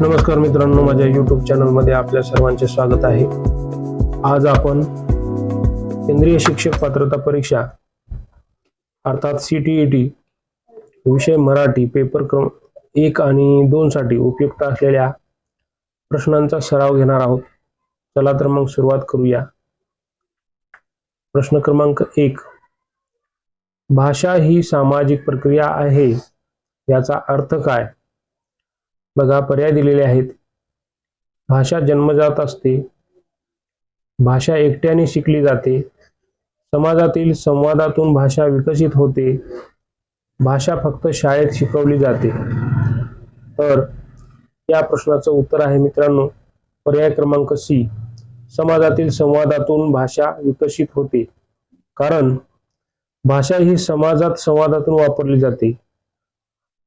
नमस्कार मित्रांनो माझ्या यूट्यूब चॅनलमध्ये आपल्या सर्वांचे स्वागत आहे. आज आपण केंद्रीय शिक्षक पात्रता परीक्षा अर्थात सी टी ई टी विषय मराठी पेपर क्रम एक आणि दोनसाठी उपयुक्त असलेल्या प्रश्नांचा सराव घेणार आहोत. चला तर मग सुरुवात करूया. प्रश्न क्रमांक एक. भाषा ही सामाजिक प्रक्रिया आहे याचा अर्थ काय? बघा पर्याय दिलेले आहेत. भाषा जन्मजात असते. भाषा एकट्याने शिकली जाते. समाजातील संवादातून भाषा विकसित होते. भाषा फक्त शाळेत शिकवली जाते. तर या प्रश्नाचं उत्तर आहे मित्रांनो पर्याय क्रमांक सी समाजातील संवादातून भाषा विकसित होते. कारण भाषा ही समाजात संवादातून वापरली जाते.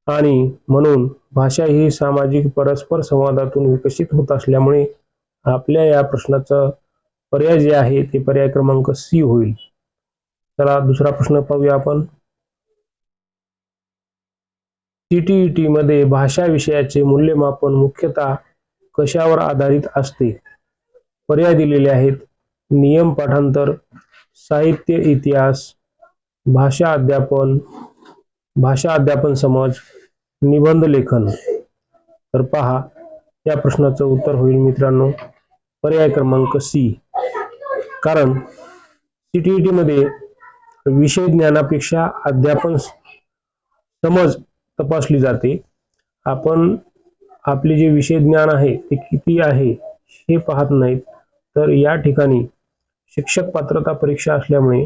आणि म्हणून भाषा ही सामाजिक परस्पर संवादातून विकसित होत असल्यामुळे आपल्या या प्रश्नाचा पर्याय जे आहे ते पर्याय क्रमांक सी होईल. चला दुसरा प्रश्न पाहूया आपण. सीटीईटी मध्ये भाषा विषयाचे मूल्यमापन मुख्यतः कशावर आधारित असते? पर्याय दिलेले आहेत. नियम पाठांतर साहित्य इतिहास भाषा अध्यापन भाषा अध्यापन समज निबंध लेखन. तर पहा या प्रश्नाचं उत्तर होईल मित्रांनो. पर्याय क्रमांक सी कारण सीटीईटी मध्ये विषय ज्ञानापेक्षा अध्यापन समज तपासली जाते. आपण आपले जे विषय ज्ञान आहे ते किती आहे हे पाहत नाहीत. तर या ठिकाणी शिक्षक पात्रता परीक्षा असल्यामुळे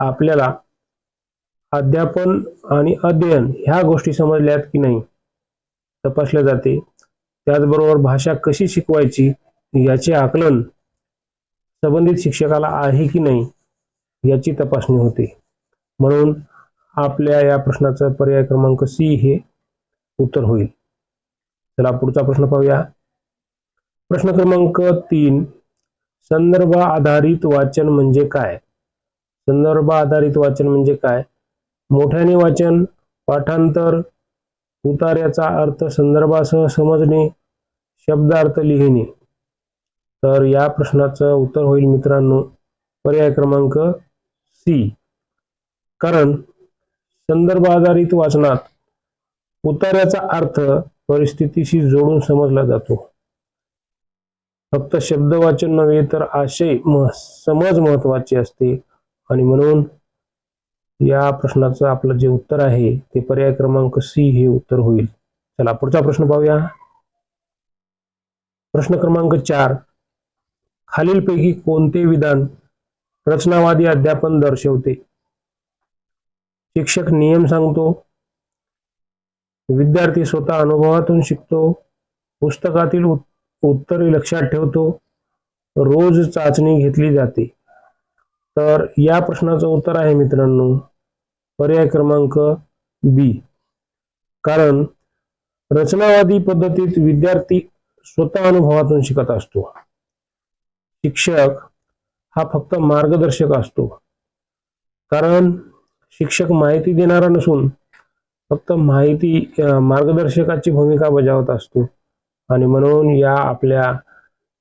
आपल्याला अध्यापन आणि अध्ययन ह्या गोष्टी समजल्यात की नाही? तपासल्या जाते. त्याचबरोबर भाषा कशी शिकवायची याचे आकलन संबंधित शिक्षकाला आहे की नाही याची तपासणी होते. म्हणून आपल्या या प्रश्नाचा पर्याय क्रमांक सी हे उत्तर होईल. चला पुढचा प्रश्न पाहूया. प्रश्न क्रमांक तीन संदर्भ आधारित वाचन म्हणजे काय? संदर्भ आधारित वाचन म्हणजे काय? मोठ्याने वाचन पाठांतर उतार्याचा अर्थ संदर्भासह समजणे शब्दार्थ लिहिणे. तर या प्रश्नाचं उत्तर होईल मित्रांनो. पर्याय क्रमांक सी. कारण संदर्भ आधारित वाचनात उतार्याचा अर्थ परिस्थितीशी जोडून समजला जातो. फक्त शब्द वाचन नव्हे तर आशय म- समज महत्त्वाचे असते. आणि म्हणून या प्रश्नाचं आपलं जे उत्तर आहे ते पर्याय क्रमांक सी हे उत्तर होईल. चला पुढचा प्रश्न पाहूया. प्रश्न क्रमांक चार. खालीलपैकी कोणते विधान रचनावादी अध्यापन दर्शवते? शिक्षक नियम सांगतो. विद्यार्थी स्वतः अनुभवातून शिकतो. पुस्तकातील उत्तरे लक्षात ठेवतो. रोज चाचणी घेतली जाते. तर या प्रश्नाचं उत्तर आहे मित्रांनो. पर्याय क्रमांक बी. कारण रचनावादी पद्धतीत विद्यार्थी स्वतः अनुभवातून शिकत असतो. शिक्षक हा फक्त मार्गदर्शक असतो. कारण शिक्षक माहिती देणारा नसून फक्त माहिती मार्गदर्शकाची भूमिका बजावत असतो. आणि म्हणून या आपल्या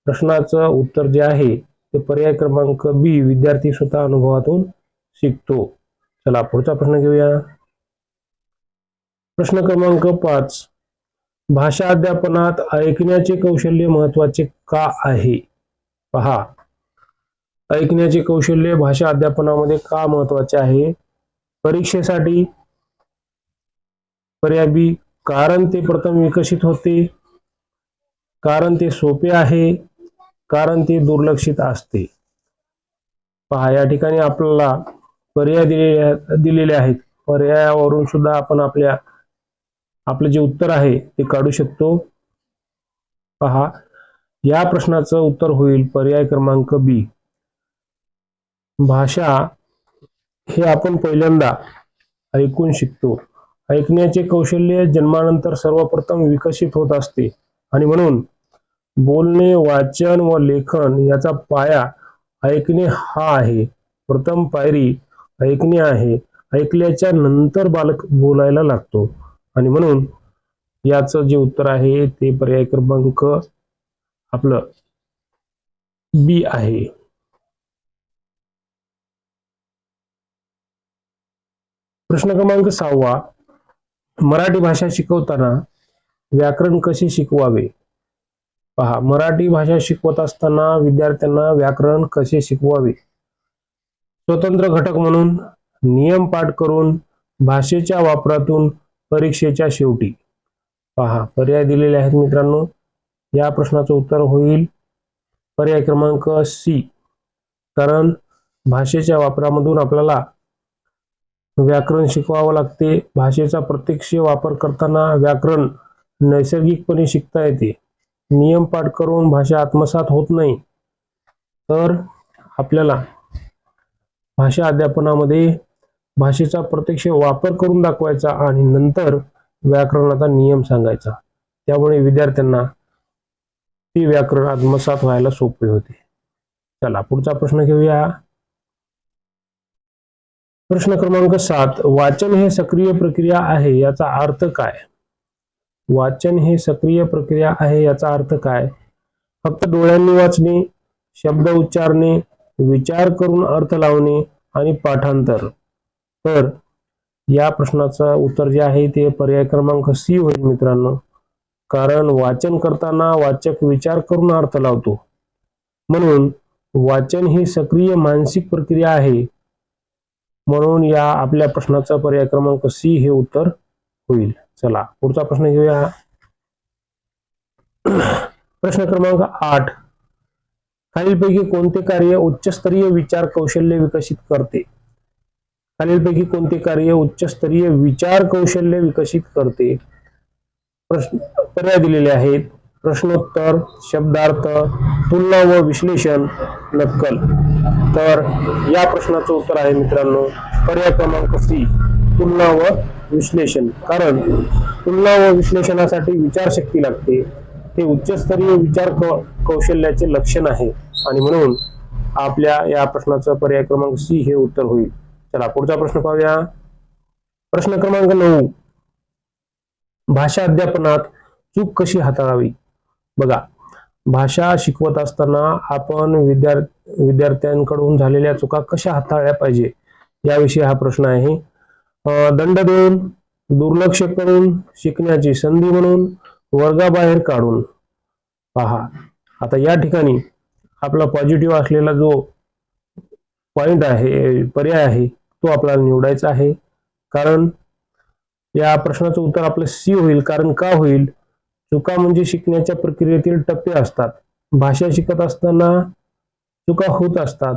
प्रश्नाचं उत्तर जे आहे ते पर्याय क्रमांक बी विद्यार्थी स्वतः अनुभवातून शिकतो. चला पुढचा प्रश्न घेऊया. प्रश्न क्रमांक पाच. भाषा अध्यापनात ऐकण्याचे कौशल्य महत्त्वाचे का आहे? पहा. ऐकण्याचे कौशल्य भाषा अध्यापनामध्ये का महत्त्वाचे आहे? परीक्षेसाठी पर्याय बी कारण ते प्रथम विकसित होते. कारण ते सोपे आहे. कारण ते दुर्लक्षित असते. पहा या ठिकाणी आपल्याला पर्याय दिलेले दिलेले आहेत. पर्यायावरून सुद्धा आपण आपल्या आपलं जे उत्तर आहे ते काढू शकतो. पहा या प्रश्नाचं उत्तर होईल पर्याय क्रमांक बी. भाषा हे आपण पहिल्यांदा ऐकून शिकतो. ऐकण्याचे कौशल्य जन्मानंतर सर्वप्रथम विकसित होत असते. आणि म्हणून बोलणे वाचन व लेखन याचा पाया ऐकणे हा आहे. प्रथम पायरी ऐकणे आहे. ऐकल्याच्या नंतर बालक बोलायला लागतो. आणि म्हणून याचं जे उत्तर आहे ते पर्याय क्रमांक आपलं बी आहे. प्रश्न क्रमांक सहावा. मराठी भाषा शिकवताना व्याकरण कसे शिकवावे? पहा मराठी भाषा शिकवत असताना विद्यार्थ्यांना व्याकरण कसे शिकवावे? स्वतंत्र घटक म्हणून नियम पाठ करून भाषेच्या वापरातून परीक्षेच्या शेवटी. पहा पर्याय दिलेले आहेत मित्रांनो. या प्रश्नाचं उत्तर होईल. पर्याय क्रमांक सी कारण भाषेच्या वापरामधून आपल्याला व्याकरण शिकवावं लागते. भाषेचा प्रत्यक्ष वापर करताना व्याकरण नैसर्गिकपणे शिकता येते. नियम पाठ करून भाषा आत्मसात होत नाही. तर आपल्याला भाषा अध्यापनामध्ये भाषेचा प्रत्यक्ष वापर करून दाखवायचा आणि नंतर व्याकरणाचा नियम सांगायचा. त्यामुळे विद्यार्थ्यांना ते व्याकरण आत्मसात व्हायला सोपे होते. चला पुढचा प्रश्न घेऊया. प्रश्न क्रमांक सात वाचन हे सक्रिय प्रक्रिया आहे याचा अर्थ काय? वाचन हे सक्रिय प्रक्रिया आहे याचा अर्थ काय? फक्त डोळ्यांनी वाचणे शब्द उच्चारणे विचार करून अर्थ लावणे आणि पाठांतर. तर या प्रश्नाचं उत्तर जे आहे ते पर्याय क्रमांक सी होईल मित्रांनो. कारण वाचन करताना वाचक विचार करून अर्थ लावतो. म्हणून वाचन ही सक्रिय मानसिक प्रक्रिया आहे. म्हणून या आपल्या प्रश्नाचा पर्याय क्रमांक सी हे उत्तर होईल. चला पुढचा प्रश्न घेऊया. प्रश्न क्रमांक आठ. खालीलपैकी कोणते कार्य उच्चस्तरीय विचार कौशल्य विकसित करते? खालीलपैकी कोणते कार्य उच्चस्तरीय विचार कौशल्य विकसित करते? प्रश्न पर्याय दिलेले आहेत. प्रश्नोत्तर शब्दार्थ तुलना व विश्लेषण नक्कल. तर या प्रश्नाचं उत्तर आहे मित्रांनो पर्याय क्रमांक सी तुलना व विश्लेषण. कारण तुलना व विश्लेषणासाठी विचारशक्ती लागते. हे उच्चस्तरीय विचार कौशल्याचे लक्षण आहे. आणि म्हणून आपल्या या प्रश्नाचं पर्याय क्रमांक सी हे उत्तर होईल. चला पुढचा प्रश्न पाहूया. प्रश्न क्रमांक नऊ. भाषा अध्यापनात चूक कशी हाताळावी? बघा भाषा शिकवत असताना आपण विद्यार्थ विद्यार्थ्यांकडून झालेल्या चुका कशा हाताळल्या पाहिजे? याविषयी हा प्रश्न आहे. दंड देऊन दुर्लक्ष करून शिकण्याची संधी म्हणून वर्गाबाहेर काढून. पहा आता या ठिकाणी आपला पॉझिटिव्ह असलेला जो पॉईंट आहे पर्याय आहे तो आपल्याला निवडायचा आहे. कारण या प्रश्नाचं उत्तर आपलं सी होईल. कारण का होईल? चुका म्हणजे शिकण्याच्या प्रक्रियेतील टप्पे असतात. भाषा शिकत असताना चुका होत असतात.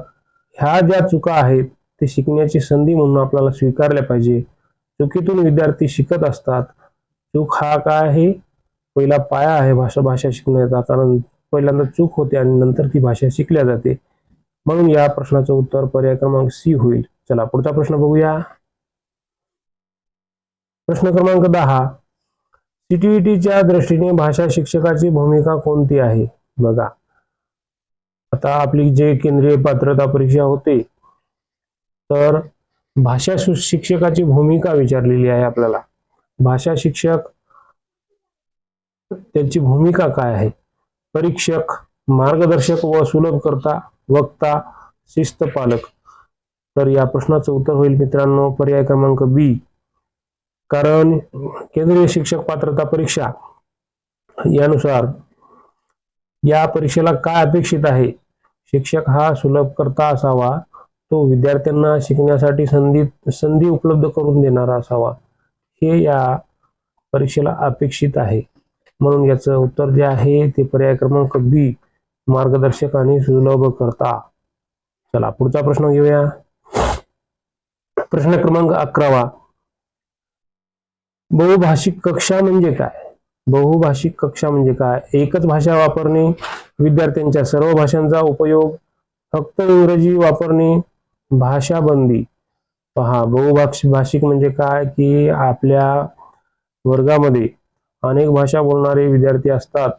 ह्या ज्या चुका आहेत ते शिकण्याची संधी म्हणून आपल्याला स्वीकारल्या पाहिजे. चुकीतून विद्यार्थी शिकत असतात. चूक हा काय आहे? पहिला पाया आहे भाषा भाषा शिकण्याचा. कारण पहिल्यांदा चूक होते आणि नंतर ती भाषा शिकल्या जाते. म्हणून या प्रश्नाचं उत्तर पर्याय क्रमांक सी होईल. चला पुढचा प्रश्न बघूया. प्रश्न क्रमांक दहा. सीटीईटीच्या दृष्टीने भाषा शिक्षकाची भूमिका कोणती आहे? बघा. आता आपली जे केंद्रीय पात्रता परीक्षा होते तर भाषा शिक्षकाची भूमिका विचारलेली आहे आपल्याला. भाषा शिक्षक त्यांची भूमिका काय आहे? परीक्षक मार्गदर्शक व सुलभकर्ता वक्ता शिस्त पालक तर या प्रश्नाचं उत्तर होईल मित्रांनो पर्याय क्रमांक बी. कारण केंद्रीय शिक्षक पात्रता परीक्षा यानुसार या परीक्षेला काय अपेक्षित आहे? शिक्षक हा सुलभकर्ता असावा तो विद्यार्थ्यांना शिकण्यासाठी संधी संधी उपलब्ध करून देणारा असावा. हे या परीक्षेला अपेक्षित आहे. म्हणून याचं उत्तर जे आहे ते पर्याय क्रमांक बी मार्गदर्शक आणि सुलभ करता. चला पुढचा प्रश्न घेऊया. प्रश्न क्रमांक अकरावा. बहुभाषिक कक्षा म्हणजे काय? बहुभाषिक कक्षा म्हणजे काय? एकच भाषा वापरणे विद्यार्थ्यांच्या सर्व भाषांचा उपयोग फक्त इंग्रजी वापरणे भाषा बंदी पहा बहुभाष भाषिक म्हणजे काय? की आपल्या वर्गामध्ये अनेक भाषा बोलणारे विद्यार्थी असतात.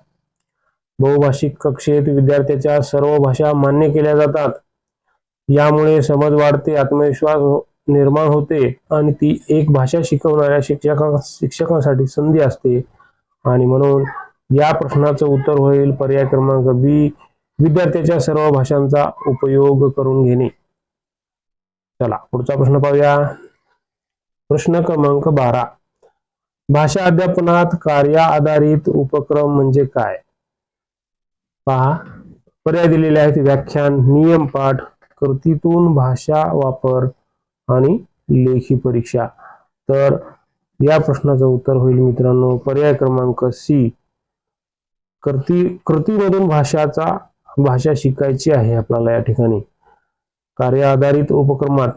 बहुभाषिक कक्षेत विद्यार्थ्याच्या सर्व भाषा मान्य केल्या जातात. यामुळे समज वाढते आत्मविश्वास हो, निर्माण होते आणि ती एक भाषा शिकवणाऱ्या शिक्षका शिक्षकांसाठी संधी असते. आणि म्हणून या प्रश्नाचं उत्तर होईल पर्याय क्रमांक बी विद्यार्थ्याच्या सर्व भाषांचा उपयोग करून घेणे. चला पुढचा प्रश्न पाहूया. प्रश्न क्रमांक बारा. भाषा अध्यापनात कार्य आधारित उपक्रम म्हणजे काय? पहा पर्याय दिलेले आहेत व्याख्यान नियम पाठ कृतीतून भाषा वापर आणि लेखी परीक्षा. तर या प्रश्नाचं उत्तर होईल मित्रांनो पर्याय क्रमांक सी कृती कृतीमधून भाषाचा भाषा शिकायची आहे आपल्याला या ठिकाणी. कार्य आधारित उपक्रमात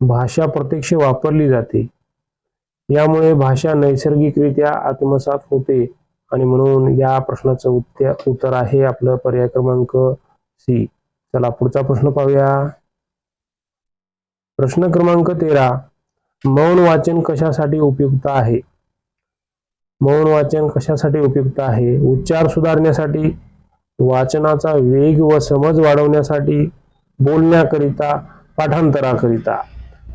भाषा प्रत्यक्ष वापरली जाते. यामुळे भाषा नैसर्गिकरित्या आत्मसात होते. आणि म्हणून या प्रश्नाचं उत्तर उत्तर आहे आपलं पर्याय क्रमांक सी. चला पुढचा प्रश्न पाहूया. प्रश्न क्रमांक तेरा. मौन वाचन कशासाठी उपयुक्त आहे? मौन वाचन कशासाठी उपयुक्त आहे? उच्चार सुधारण्यासाठी वाचनाचा वेग व समज वाढवण्यासाठी बोलण्याकरिता पाठांतराकरिता.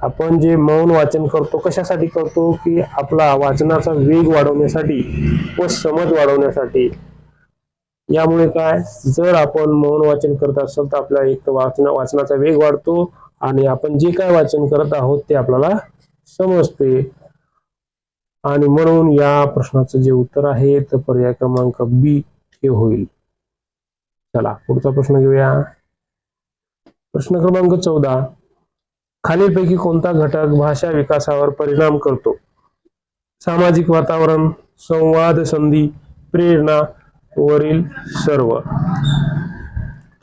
आपण जे मौन वाचन करतो कशासाठी करतो? की आपला वाचनाचा वेग वाढवण्यासाठी व समज वाढवण्यासाठी. यामुळे काय? जर आपण मौन वाचन करत असाल तर आपला एक तर वाचनाचा वेग वाढतो आणि आपण जे काय वाचन करत आहोत ते आपल्याला समजते. आणि म्हणून या प्रश्नाचं जे उत्तर आहे तर पर्याय क्रमांक बी हे होईल. चला पुढचा प्रश्न घेऊया. प्रश्न क्रमांक चौदा. खालीलपैकी कोणता घटक भाषा विकासावर परिणाम करतो? सामाजिक वातावरण संवाद संधी प्रेरणा वरील सर्व.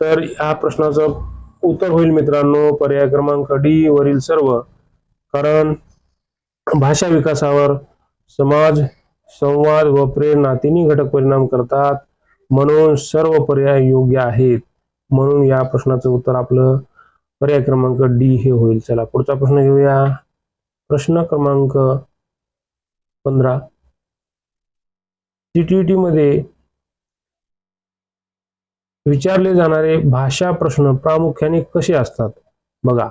तर या प्रश्नाचं उत्तर होईल मित्रांनो पर्याय क्रमांक डी वरील सर्व. कारण भाषा विकासावर समाज संवाद व प्रेरणा तिन्ही घटक परिणाम करतात म्हणून सर्व पर्याय योग्य आहेत. म्हणून या प्रश्नाचं उत्तर आपलं पर्याय क्रमांक डी हे होईल. चला पुढचा प्रश्न घेऊया. प्रश्न क्रमांक पंधरा. सीटीईटी मध्ये विचारले जाणारे भाषा प्रश्न प्रामुख्याने कसे असतात? बघा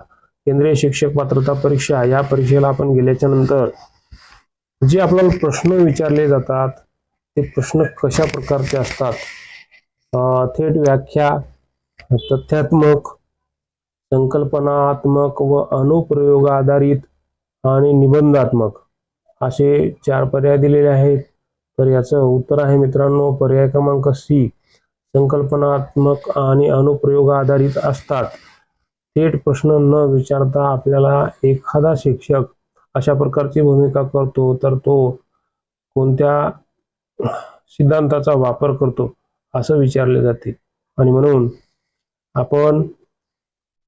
केंद्रीय शिक्षक पात्रता परीक्षा या परीक्षेला आपण गेल्याच्यानंतर जे आपल्याला प्रश्न विचारले जातात ते प्रश्न कशा प्रकारचे असतात? थेट व्याख्या तथ्यात्मक संकल्पनात्मक व अनुप्रयोग आधारित आणि निबंधात्मक असे चार पर्याय दिलेले आहेत. तर याचं उत्तर आहे मित्रांनो पर्याय क्रमांक सी. संकल्पनात्मक आणि अनुप्रयोग आधारित असतात. थेट प्रश्न न विचारता आपल्याला एखादा शिक्षक अशा प्रकारची भूमिका करतो तर तो कोणत्या सिद्धांताचा वापर करतो असं विचारले जाते. आणि म्हणून आपण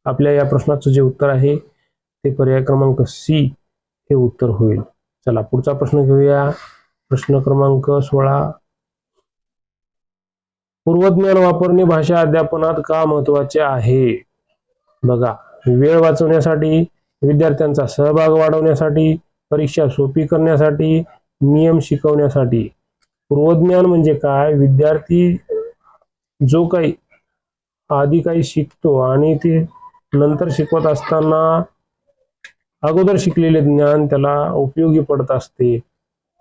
आपल्या या प्रश्नाचं जे उत्तर आहे ते पर्याय क्रमांक सी हे उत्तर होईल. चला पुढचा प्रश्न घेऊया. प्रश्न क्रमांक सोळा. पूर्वज्ञान वापरणे भाषा अध्यापनात का महत्त्वाचे आहे? बघा वेळ वाचवण्यासाठी विद्यार्थ्यांचा सहभाग वाढवण्यासाठी परीक्षा सोपी करण्यासाठी नियम शिकवण्यासाठी. पूर्वज्ञान म्हणजे काय? विद्यार्थी जो काही आधी काही शिकतो आणि ते नंतर शिकवत असताना अगोदर शिकलेले ज्ञान त्याला उपयोगी पडत असते.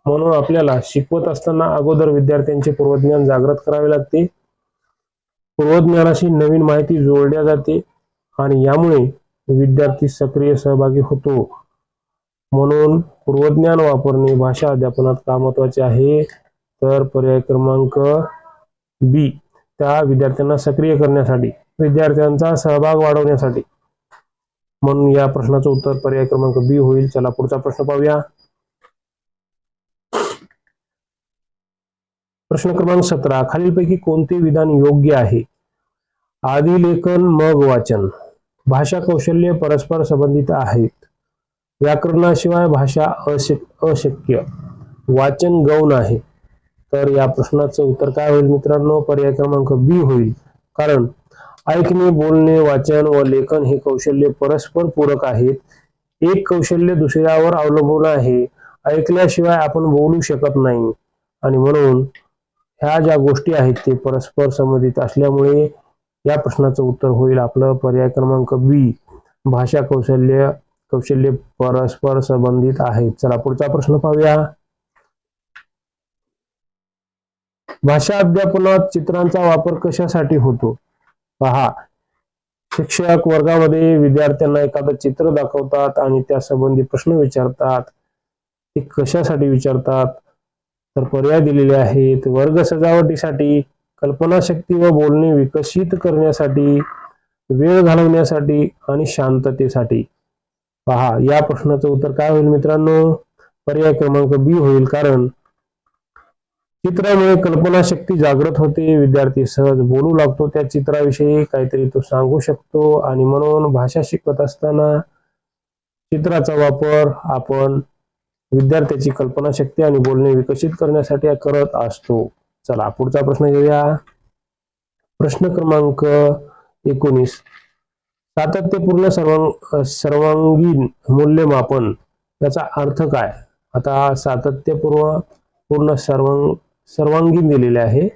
म्हणून आपल्याला शिकवत असताना अगोदर विद्यार्थ्यांचे पूर्वज्ञान जागृत करावे लागते. पूर्वज्ञानाशी नवीन माहिती जोडल्या जाते आणि यामुळे विद्यार्थी सक्रिय सहभागी होतो. म्हणून पूर्वज्ञान वापरणे भाषा अध्यापनात का महत्त्वाचे आहे. तर पर्याय क्रमांक बी त्या विद्यार्थ्यांना सक्रिय करण्यासाठी. विद्यार्थ्यांचा सहभाग वाढवण्यासाठी. म्हणून या प्रश्नाचं उत्तर पर्याय क्रमांक बी होईल. चला पुढचा प्रश्न पाहूया. प्रश्न क्रमांक सतरा. खालीलपैकी कोणते विधान योग्य आहे? आधी लेखन मग वाचन. भाषा कौशल्य परस्पर संबंधित आहेत. व्याकरणाशिवाय भाषा अशक अशक्य. वाचन गौण आहे. तर या प्रश्नाचं उत्तर काय होईल मित्रांनो? पर्याय क्रमांक बी होईल. कारण ऐकणे बोलणे वाचन व लेखन हे कौशल्य परस्पर पूरक आहेत. एक कौशल्य दुसऱ्यावर अवलंबून आहे. ऐकल्याशिवाय आपण बोलू शकत नाही. आणि म्हणून ह्या ज्या गोष्टी आहेत ते परस्पर संबंधित असल्यामुळे या प्रश्नाचं उत्तर होईल आपलं. पर्याय क्रमांक बी भाषा कौशल्य कौशल्य परस्पर संबंधित आहेत. चला पुढचा प्रश्न पाहूया. भाषा अध्यापनात चित्रांचा वापर कशासाठी होतो? पहा. शिक्षक वर्गामध्ये विद्यार्थ्यांना एखादं चित्र दाखवतात आणि त्या संबंधी प्रश्न विचारतात. ते कशासाठी विचारतात? तर पर्याय दिलेले आहेत. वर्ग सजावटीसाठी कल्पनाशक्ती व बोलणे विकसित करण्यासाठी वेळ घालवण्यासाठी आणि शांततेसाठी. पहा या प्रश्नाचं उत्तर काय होईल मित्रांनो? पर्याय क्रमांक बी होईल कारण चित्रामुळे कल्पनाशक्ती जागृत होते विद्यार्थी सहज बोलू लागतो त्या चित्राविषयी काहीतरी तो सांगू शकतो. आणि म्हणून भाषा शिकत असताना चित्राचा वापर आपण विद्यार्थ्याची कल्पनाशक्ती आणि बोलणे विकसित करण्यासाठी करत असतो. चला पुढचा प्रश्न घेऊया. प्रश्न क्रमांक एकोणीस. सातत्यपूर्ण सर्वांग सर्वांगीण मूल्यमापन याचा अर्थ काय? आता सातत्यपूर्ण पूर्ण सर्वांग सर्वांगीण दिलेले आहे.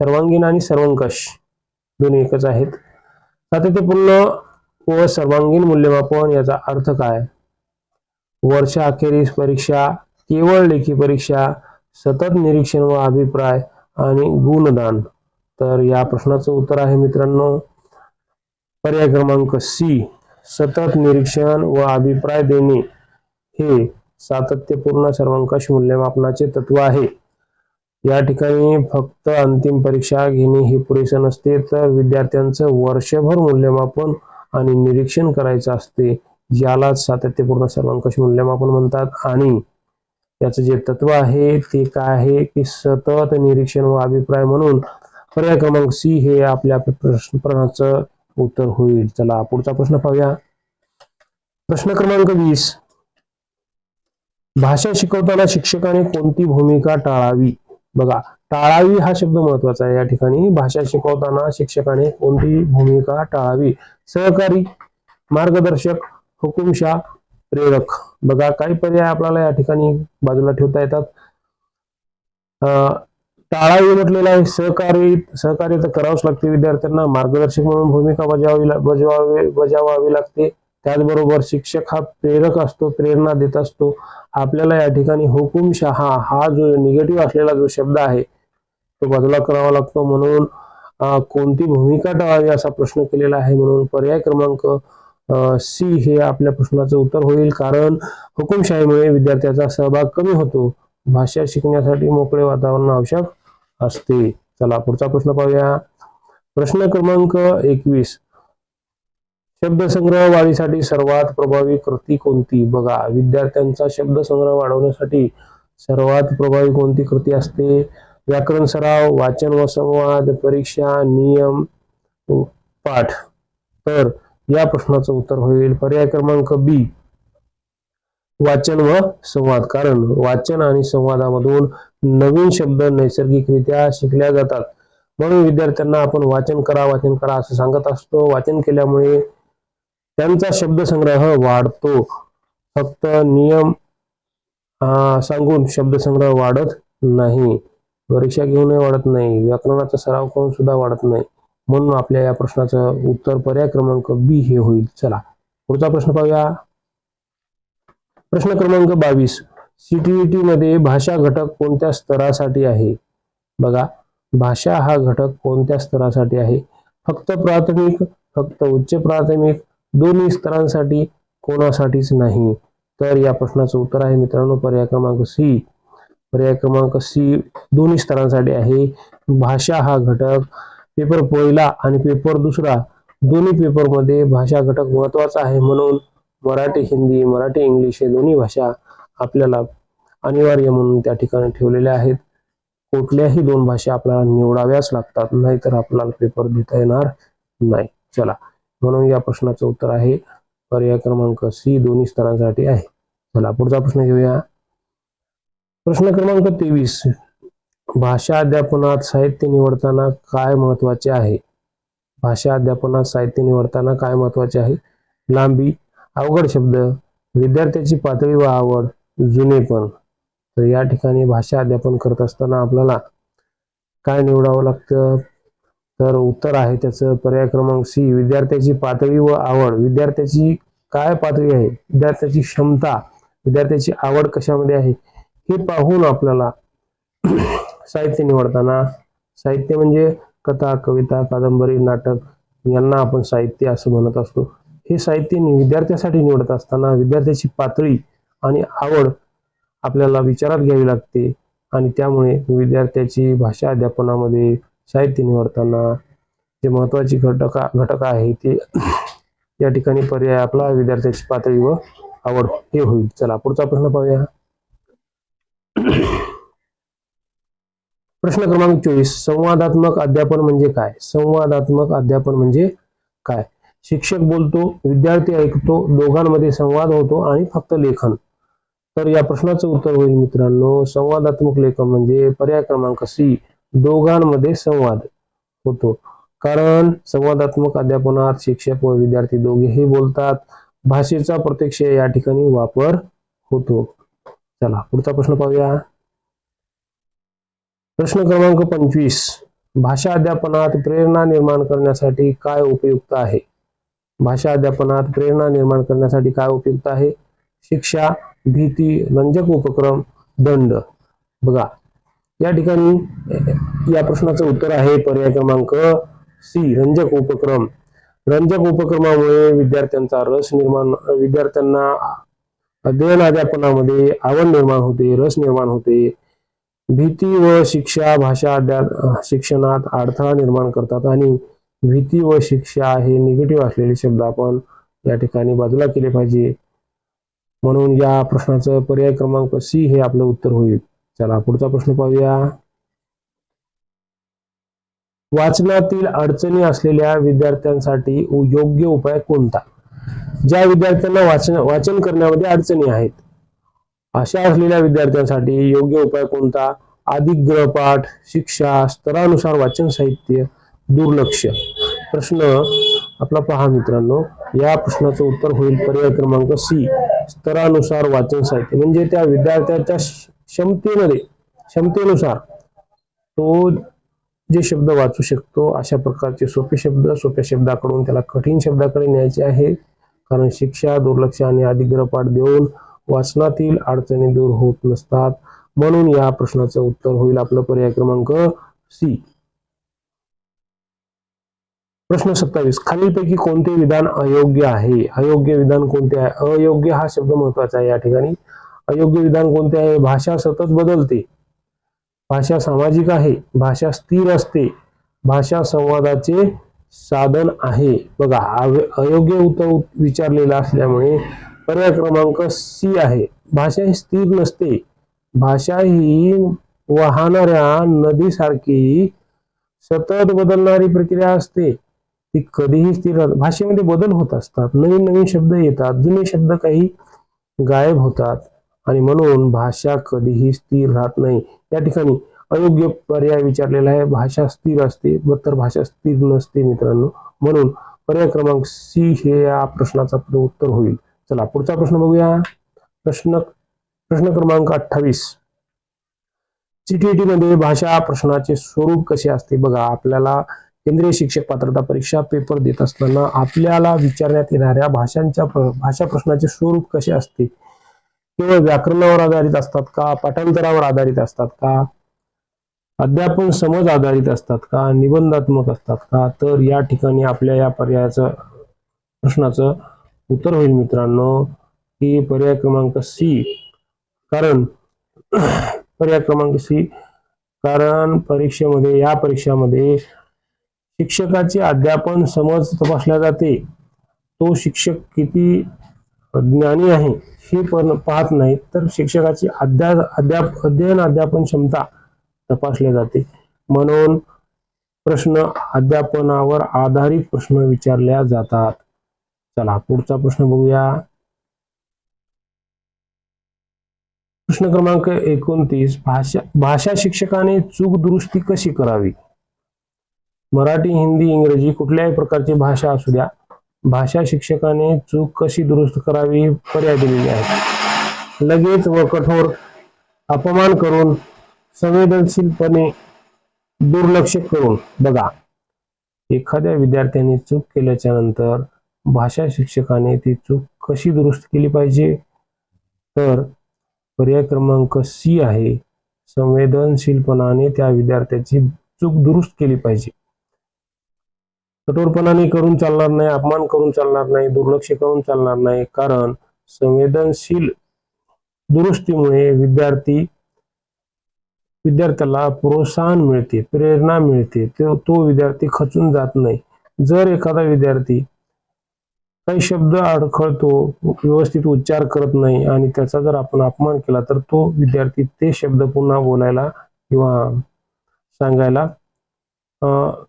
सर्वांगीण आणि सर्वंकष दोन्ही एकच आहेत. सातत्यपूर्ण व सर्वांगीण मूल्यमापन याचा अर्थ काय? वर्षा अखेरीस परीक्षा केवळ लेखी परीक्षा सतत निरीक्षण व अभिप्राय आणि गुणदान. तर या प्रश्नाचं उत्तर आहे मित्रांनो. पर्याय क्रमांक सी सतत निरीक्षण व अभिप्राय देणे हे सातत्यपूर्ण सर्वंकष मूल्यमापनाचे तत्व आहे. या ठिकाणी फक्त अंतिम परीक्षा घेणे हे पुरेसे नसते तर विद्यार्थ्यांचं वर्षभर मूल्यमापन आणि निरीक्षण करायचं असते यालाच सातत्यपूर्ण सर्वंकष मूल्यमापन म्हणतात. आणि याचं जे तत्व आहे ते काय आहे? की सतत निरीक्षण व अभिप्राय म्हणून पर्याय क्रमांक सी हे आपल्या प्रश्न प्रश्नाचं उत्तर होईल. चला पुढचा प्रश्न पाहूया. प्रश्न क्रमांक वीस. भाषा शिकवताना शिक्षकाने कोणती भूमिका टाळावी? बघा टाळावी हा शब्द महत्त्वाचा आहे. या ठिकाणी भाषा शिकवताना शिक्षकाने कोणती भूमिका टाळावी? सहकारी मार्गदर्शक हुकुमशा प्रेरक. बघा काही पर्याय आपल्याला या ठिकाणी बाजूला ठेवता येतात. टाळावी म्हटलेलं आहे सहकारी सहकार्य तर करावंच लागते विद्यार्थ्यांना. मार्गदर्शक म्हणून भूमिका बजावावी बजावावी बजावावी लागते. त्याचबरोबर शिक्षक हा प्रेरक असतो प्रेरणा देत असतो. आपल्याला या ठिकाणी हुकुमशहा हा जो निगेटिव्ह असलेला जो शब्द आहे तो बदला करावा लागतो. म्हणून कोणती भूमिका टाळावी असा प्रश्न केलेला आहे. म्हणून पर्याय क्रमांक सी हे आपल्या प्रश्नाचं उत्तर होईल. कारण हुकुमशाहीमुळे विद्यार्थ्याचा सहभाग कमी होतो. भाषा शिकण्यासाठी मोकळे वातावरण आवश्यक असते. चला पुढचा प्रश्न पाहूया. प्रश्न क्रमांक एकवीस. शब्दसंग्रह वाढीसाठी सर्वात प्रभावी कृती कोणती? बघा विद्यार्थ्यांचा शब्दसंग्रह वाढवण्यासाठी सर्वात प्रभावी कोणती कृती असते? व्याकरण सराव वाचन व संवाद परीक्षा नियम पाठ. तर या प्रश्नाचं उत्तर होईल पर्याय क्रमांक बी वाचन व संवाद. कारण वाचन आणि संवादामधून नवीन शब्द नैसर्गिकरित्या शिकल्या जातात. म्हणून विद्यार्थ्यांना आपण वाचन करा वाचन करा असं सांगत असतो. वाचन केल्यामुळे त्यांचा शब्दसंग्रह वाढतो. फक्त नियम सांगून शब्दसंग्रह वाढत नाही. परीक्षा घेऊनही वाढत नाही. व्याकरणाचा सराव करून सुद्धा वाढत नाही. म्हणून आपल्या या प्रश्नाचं उत्तर पर्याय क्रमांक बी हे होईल. चला पुढचा प्रश्न पाहूया. प्रश्न क्रमांक बावीस. सीटीईटी मध्ये भाषा घटक कोणत्या स्तरासाठी आहे? बघा भाषा हा घटक कोणत्या स्तरासाठी आहे? फक्त प्राथमिक फक्त उच्च प्राथमिक दोन्ही स्तरांसाठी कोणासाठीच नाही. तर या प्रश्नाचं उत्तर आहे मित्रांनो पर्याय क्रमांक सी. पर्याय क्रमांक सी दोन्ही स्तरांसाठी आहे. भाषा हा घटक पेपर पहिला आणि पेपर दुसरा दोन्ही पेपरमध्ये भाषा घटक महत्त्वाचा आहे म्हणून मराठी हिंदी मराठी इंग्लिश हे दोन्ही भाषा आपल्याला अनिवार्य म्हणून त्या ठिकाणी ठेवलेल्या आहेत. कुठल्याही दोन भाषा आपल्याला निवडाव्याच लागतात नाहीतर आपल्याला पेपर देता येणार नाही. चला. म्हणून या प्रश्नाचं उत्तर आहे पर्याय क्रमांक सी दोन्ही स्तरांसाठी आहे. चला पुढचा प्रश्न घेऊया. प्रश्न क्रमांक तेवीस. भाषा अध्यापनात साहित्य निवडताना काय महत्त्वाचे आहे? भाषा अध्यापनात साहित्य निवडताना काय महत्त्वाचे आहे? लांबी अवघड शब्द विद्यार्थ्याची पातळी व आवड जुनेपण तर या ठिकाणी भाषा अध्यापन करत असताना आपल्याला काय निवडावं लागतं? तर उत्तर आहे त्याचं. पर्याय क्रमांक सी विद्यार्थ्याची पातळी व आवड. विद्यार्थ्याची काय पातळी आहे? विद्यार्थ्याची क्षमता. विद्यार्थ्याची आवड कशामध्ये आहे? हे पाहून आपल्याला साहित्य निवडताना. साहित्य म्हणजे कथा कविता कादंबरी नाटक यांना आपण साहित्य असं म्हणत असतो. हे साहित्य विद्यार्थ्यासाठी निवडत असताना विद्यार्थ्याची पातळी आणि आवड आपल्याला विचारात घ्यावी लागते आणि त्यामुळे विद्यार्थ्याची भाषा अध्यापनामध्ये साहित्य निवडताना जे महत्त्वाचे घटक घटक आहे ते या ठिकाणी पर्याय आपला विद्यार्थ्याची पातळी व आवड हे होईल. चला पुढचा प्रश्न पाहूया. प्रश्न क्रमांक चोवीस. संवादात्मक अध्यापन म्हणजे काय? संवादात्मक अध्यापन म्हणजे काय? शिक्षक बोलतो विद्यार्थी ऐकतो दोघांमध्ये संवाद होतो आणि फक्त लेखन. तर या प्रश्नाचं उत्तर होईल मित्रांनो. संवादात्मक लेखन म्हणजे पर्याय क्रमांक सी. दोघांमध्ये संवाद होतो. कारण संवादात्मक अध्यापनात शिक्षक व विद्यार्थी दोघेही बोलतात. भाषेचा प्रत्यक्ष या ठिकाणी वापर होतो. चला पुढचा प्रश्न पाहूया. प्रश्न क्रमांक पंचवीस. भाषा अध्यापनात प्रेरणा निर्माण करण्यासाठी काय उपयुक्त आहे? भाषा अध्यापनात प्रेरणा निर्माण करण्यासाठी काय उपयुक्त आहे? शिक्षा भीती रंजक उपक्रम दंड. बघा या ठिकाणी या प्रश्नाचं उत्तर आहे पर्याय क्रमांक सी रंजक उपक्रम. रंजक उपक्रमामुळे विद्यार्थ्यांचा रस निर्माण विद्यार्थ्यांना अध्ययन अध्यापनामध्ये आवड निर्माण होते रस निर्माण होते. भीती व शिक्षा भाषा शिक्षणात अडथळा निर्माण करतात आणि भीती व शिक्षा हे निगेटिव्ह असलेले शब्द आपण या ठिकाणी बाजूला केले पाहिजे. म्हणून या प्रश्नाचं पर्याय क्रमांक सी हे आपलं उत्तर होईल. चला पुढचा प्रश्न पाहूया. वाचनातील अडचणी असलेल्या विद्यार्थ्यांसाठी योग्य उपाय कोणता? ज्या विद्यार्थ्यांना वाचन वाचन करण्यामध्ये अडचणी आहेत अशा असलेल्या विद्यार्थ्यांसाठी योग्य उपाय कोणता? अधिक ग्रहपाठ शिक्षा स्तरानुसार वाचन साहित्य दुर्लक्ष. प्रश्न आपला पहा मित्रांनो. या प्रश्नाचं उत्तर होईल पर्याय क्रमांक सी स्तरानुसार वाचन साहित्य. म्हणजे त्या विद्यार्थ्याच्या क्षमतेमध्ये क्षमतेनुसार तो जे शब्द वाचू शकतो अशा प्रकारचे सोपे शब्द सोप्या शब्दाकडून त्याला कठीण शब्दाकडे न्यायचे आहे. कारण शिक्षा दुर्लक्ष आणि अधिग्रहपाठ देऊन वाचनातील अडचणी दूर होत नसतात. म्हणून या प्रश्नाचं उत्तर होईल आपलं पर्याय क्रमांक सी प्रश्न सत्तावीस. खालीलपैकी कोणते विधान अयोग्य आहे? अयोग्य विधान कोणते आहे? अयोग्य हा शब्द महत्त्वाचा आहे या ठिकाणी. अयोग्य विधान कोणते आहे? भाषा सतत बदलते. भाषा सामाजिक आहे भाषा स्थिर असते भाषा संवादाचे साधन आहे. बघा अव- अयोग्य उत्तर विचारलेलं असल्यामुळे पर्याय क्रमांक सी आहे. भाषा ही स्थिर नसते. भाषा ही वाहणाऱ्या नदीसारखी सतत बदलणारी प्रक्रिया असते. ती कधीही स्थिर भाषेमध्ये बदल होत असतात. नवीन नवीन शब्द येतात. जुने शब्द काही गायब होतात. आणि म्हणून भाषा कधीही स्थिर राहत नाही. या ठिकाणी अयोग्य पर्याय विचारलेला आहे. भाषा स्थिर असते तर भाषा स्थिर नसते मित्रांनो. म्हणून पर्याय क्रमांक सी हे या प्रश्नाचा उत्तर होईल. चला पुढचा प्रश्न बघूया. प्रश्न प्रश्न क्रमांक अठ्ठावीस. सीटीईटी मध्ये भाषा प्रश्नाचे स्वरूप कसे असते? बघा आपल्याला केंद्रीय शिक्षक पात्रता परीक्षा पेपर देत असताना आपल्याला विचारण्यात येणाऱ्या भाषांच्या भाषा प्रश्नाचे स्वरूप कसे असते? केवळ व्याकरणावर आधारित असतात का? पाठांतरावर आधारित असतात का? अध्यापन समज आधारित असतात का? निबंधात्मक असतात का? तर या ठिकाणी आपल्या या पर्यायाचं प्रश्नाचं उत्तर होईल मित्रांनो की पर्याय क्रमांक सी कारण पर्याय क्रमांक सी कारण परीक्षेमध्ये या परीक्षामध्ये शिक्षकाचे अध्यापन समज तपासल्या जाते. तो शिक्षक किती ज्ञानी आहे हे पण पाहत नाही तर शिक्षकाची अध्या अध्याप अध्ययन अध्यापन क्षमता तपासल्या जाते. म्हणून प्रश्न अध्यापनावर आधारित प्रश्न विचारल्या जातात. चला पुढचा प्रश्न बघूया. प्रश्न क्रमांक एकोणतीस भाषा भाषा शिक्षकाने चूक दुरुस्ती कशी करावी? मराठी हिंदी इंग्रजी कुठल्याही प्रकारची भाषा असू द्या. भाषा शिक्षकाने चूक कशी दुरुस्त करावी? पर्याय दिलेले आहेत. लगेच व कठोर अपमान करून संवेदनशीलपणे दुर्लक्ष करून बघा एखाद्या विद्यार्थ्याने चूक केल्याच्यानंतर भाषा शिक्षकाने ती चूक कशी दुरुस्त केली पाहिजे? तर पर्याय क्रमांक सी आहे संवेदनशीलपणाने त्या विद्यार्थ्याची चूक दुरुस्त केली पाहिजे. कठोरपणाने करून चालणार नाही अपमान करून चालणार नाही दुर्लक्ष करून चालणार नाही कारण संवेदनशील दुरुस्तीमुळे विद्यार्थी विद्यार्थ्याला प्रोत्साहन मिळते प्रेरणा मिळते तो तो विद्यार्थी खचून जात नाही. जर एखादा विद्यार्थी काही शब्द अडखळतो व्यवस्थित उच्चार करत नाही आणि त्याचा जर आपण अपमान केला तर तो विद्यार्थी ते शब्द पुन्हा बोलायला किंवा सांगायला अं,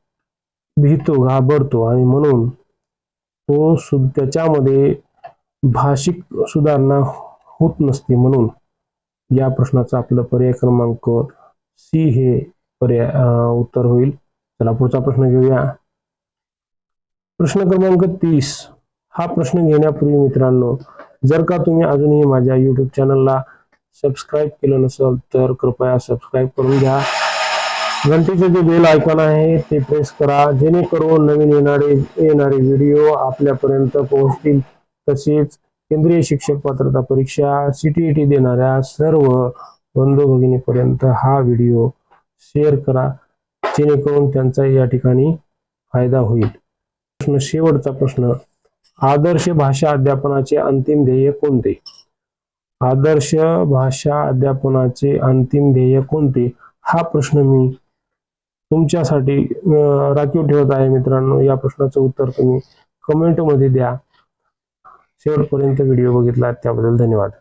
भीतो घाबरतो आणि म्हणून तो सु त्याच्यामध्ये भाषिक सुधारणा होत नसते म्हणून या प्रश्नाचा आपलं पर्याय क्रमांक सी हे पर्याय उत्तर होईल. चला पुढचा प्रश्न घेऊया. प्रश्न क्रमांक तीस. हा प्रश्न घेण्यापूर्वी मित्रांनो जर का तुम्ही अजूनही माझ्या युट्यूब चॅनलला सबस्क्राईब केलं नसेल तर कृपया सबस्क्राईब करून घ्या. घंटेचे जे बेल आयकॉन आहे ते प्रेस करा. जेणेकरून नवीन येणारे येणारे व्हिडिओ आपल्यापर्यंत पोहोचतील. तसेच केंद्रीय शिक्षक पात्रता परीक्षा सीटीईटी देणाऱ्या सर्व बंधू भगिनीपर्यंत हा व्हिडिओ शेअर करा. जेणेकरून त्यांचा या ठिकाणी फायदा होईल. प्रश्न शेवटचा प्रश्न. आदर्श भाषा अध्यापनाचे अंतिम ध्येय कोणते? आदर्श भाषा अध्यापनाचे अंतिम ध्येय कोणते? हा प्रश्न मी तुमच्यासाठी राखीव ठेवत आहे मित्रांनो या प्रश्नाचं उत्तर तुम्ही कमेंटमध्ये द्या. शेवटपर्यंत व्हिडिओ बघितला त्याबद्दल धन्यवाद.